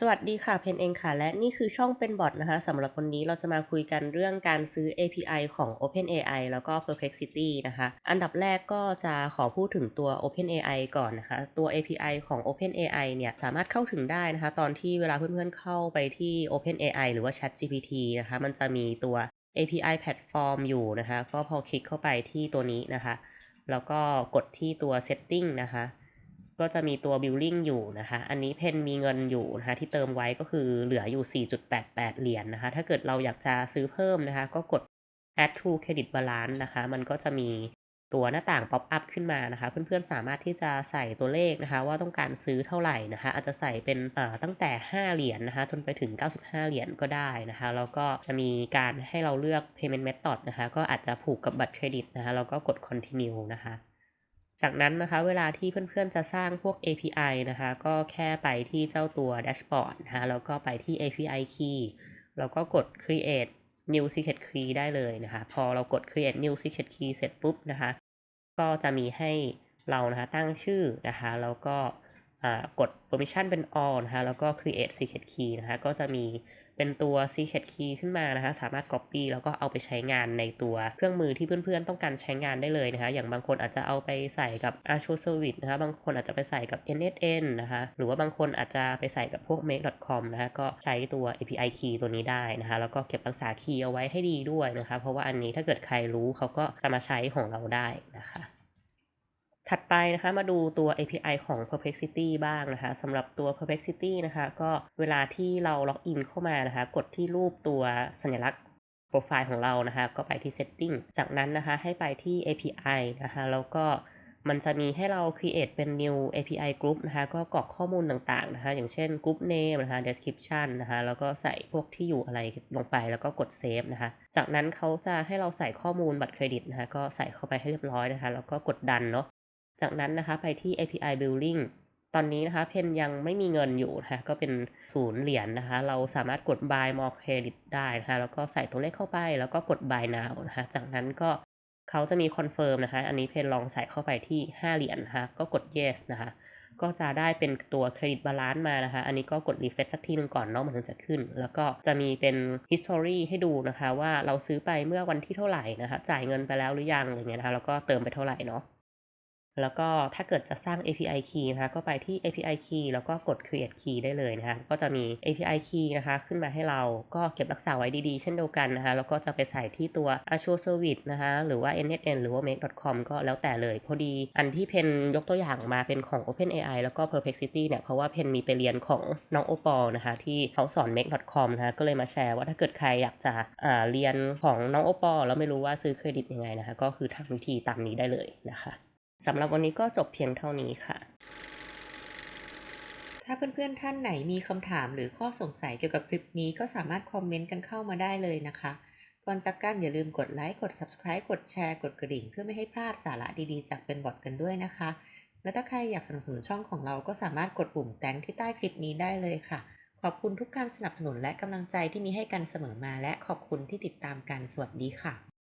สวัสดีค่ะเพนเองค่ะ และนี่คือช่องเป็นบอทนะคะสำหรับวันนี้เราจะมาคุยกันเรื่องการซื้อ API ของ OpenAI แล้วก็ Perplexity นะคะ อันดับแรกก็จะขอพูดถึงตัว OpenAI ก่อนนะคะ ตัว API ของ OpenAI เนี่ยสามารถเข้าถึงได้นะคะ ตอนที่เวลาเพื่อนๆเข้าไปที่ OpenAI หรือว่า ChatGPT นะคะ มันจะมีตัว API แพลตฟอร์มอยู่นะคะ ก็พอคลิกเข้าไปที่ตัวนี้นะคะ แล้วก็กดที่ตัว setting นะคะ ก็จะมีตัว billing อยู่นะคะอันนี้เพนมีเงินอยู่นะคะที่เติมไว้ก็คือเหลืออยู่ 4.88 เหรียญนนะคะถ้าเกิดเราอยากจะซื้อเพิ่มนะคะก็กด add to credit balance นะคะมันก็จะมีตัวหน้าต่าง pop up ขึ้นมานะคะ เพื่อนๆสามารถที่จะใส่ตัวเลขนะคะ ว่าต้องการซื้อเท่าไหร่นะคะ อาจจะใส่เป็นตั้งแต่ 5 เหรียญนนะคะ จนไปถึง 95 เหรียญก็ได้นะคะ แล้วก็จะมีการให้เราเลือก payment method นะคะ ก็อาจจะผูกกับบัตรเครดิตนะคะแล้วก็กด continue นะคะ จากนั้นนะคะเวลาที่เพื่อนๆจะสร้างพวก API นะคะก็แค่ไปที่เจ้าตัวแดชบอร์ดนะคะแล้วก็ไปที่ API key แล้วก็กด create new secret key ได้เลยนะคะ พอเรากด create new secret key เสร็จปุ๊บนะคะ ก็จะมีให้เรานะคะตั้งชื่อนะคะ แล้วก็ กด permission เป็น all นะคะแล้วก็ create secret key นะคะก็จะมีเป็นตัว secret key ขึ้นมานะคะสามารถ copy แล้วก็เอาไปใช้งานในตัวเครื่องมือที่เพื่อนๆ ต้องการใช้งานได้เลยนะคะอย่างบางคนอาจจะเอาไปใส่กับ Azure Service นะคะบางคนอาจจะไปใส่กับ NSN นะคะหรือว่าบางคนอาจจะไปใส่กับพวก make.com นะคะก็ใช้ตัว API key ตัวนี้ได้นะคะแล้วก็เก็บรักษาคีย์เอาไว้ให้ดีด้วยนะคะ เพราะว่าอันนี้ถ้าเกิดใครรู้เขาก็จะมาใช้ของเราได้นะคะ ถัดไปนะคะมาดูตัว API ของ Perplexity บ้างนะคะสำหรับตัว Perplexity นะคะก็เวลาที่เราล็อกอินเข้ามานะคะกดที่รูปตัวสัญลักษณ์โปรไฟล์ของเรานะคะก็ไปที่ Setting จากนั้นนะคะให้ไปที่ API นะคะแล้วก็มันจะมีให้เรา create เป็น new API group นะคะก็กรอกข้อมูลต่างๆนะคะอย่างเช่น group name นะคะ description นะคะแล้วก็ใส่พวกที่อยู่อะไรลงไปแล้วก็กด save นะคะจากนั้นเขาจะให้เราใส่ข้อมูลบัตรเครดิตนะคะก็ใส่เข้าไปให้เรียบร้อยนะคะแล้วก็กดดันเนาะ จากนั้นนะคะไปที่ API Building ตอนนี้นะคะเพนยังไม่มีเงินอยู่นะคะก็เป็นศูนย์เหรียญนะคะ เราสามารถกด buy more credit ได้นะคะแล้วก็ใส่ตัวเลขเข้าไปแล้วก็กด buy now นะคะจากนั้นก็เขาจะมี confirm นะคะ อันนี้เพนลองใส่เข้าไปที่ 5 เหรียญนะคะก็กด yes นะคะ ก็จะได้เป็นตัวเครดิตบาลานซ์มานะคะ อันนี้ก็กด refresh สักทีหนึงก่อนเนาะมันถึงจะขึ้น แล้วก็จะมีเป็น history ให้ดูนะคะ ว่าเราซื้อไปเมื่อวันที่เท่าไหร่นะคะ จ่ายเงินไปแล้วหรือยังอะไรเงี้ยนะคะ แล้วก็เติมไปเท่าไหร่เนาะ แล้วก็ถ้าเกิดจะสร้าง API key นะคะก็ไปที่ API key แล้วก็กด create key ได้เลยนะคะก็จะมี API key นะคะขึ้นมาให้เราก็เก็บรักษาไว้ดีๆ เช่นเดียวกันนะคะแล้วก็จะไปใส่ที่ตัว Azure Service นะคะหรือว่า NSN หรือว่า make.com ก็แล้วแต่เลย พอดีอันที่เพนยกตัวอย่างมาเป็นของ OpenAI แล้วก็ Perplexity เนี่ยเพราะว่าเพนมีไปเรียนของน้องโอปอลนะคะที่เขาสอน make.com นะคะก็เลยมาแชร์ว่าถ้าเกิดใครอยากจะเรียนของน้องโอปอลแล้วไม่รู้ว่าซื้อเครดิตยังไงนะคะก็คือทำวิธีตามนี้ได้เลยนะคะ สำหรับวันนี้ก็จบเพียงเท่านี้ค่ะ ถ้าเพื่อนๆท่านไหนมีคำถามหรือข้อสงสัยเกี่ยวกับคลิปนี้ก็สามารถคอมเมนต์กันเข้ามาได้เลยนะคะ ก่อนจากกันอย่าลืมกดไลค์กด Subscribe กดแชร์กดกระดิ่ง เพื่อไม่ให้พลาดสาระดีๆ จากเป็นบอทกันด้วยนะคะ และถ้าใครอยากสนับสนุนช่องของเราก็สามารถกดปุ่มแตงที่ใต้คลิปนี้ได้เลยค่ะ ขอบคุณทุกการสนับสนุนและกำลังใจที่มีให้กันเสมอมา และขอบคุณที่ติดตามกันสวัสดีค่ะ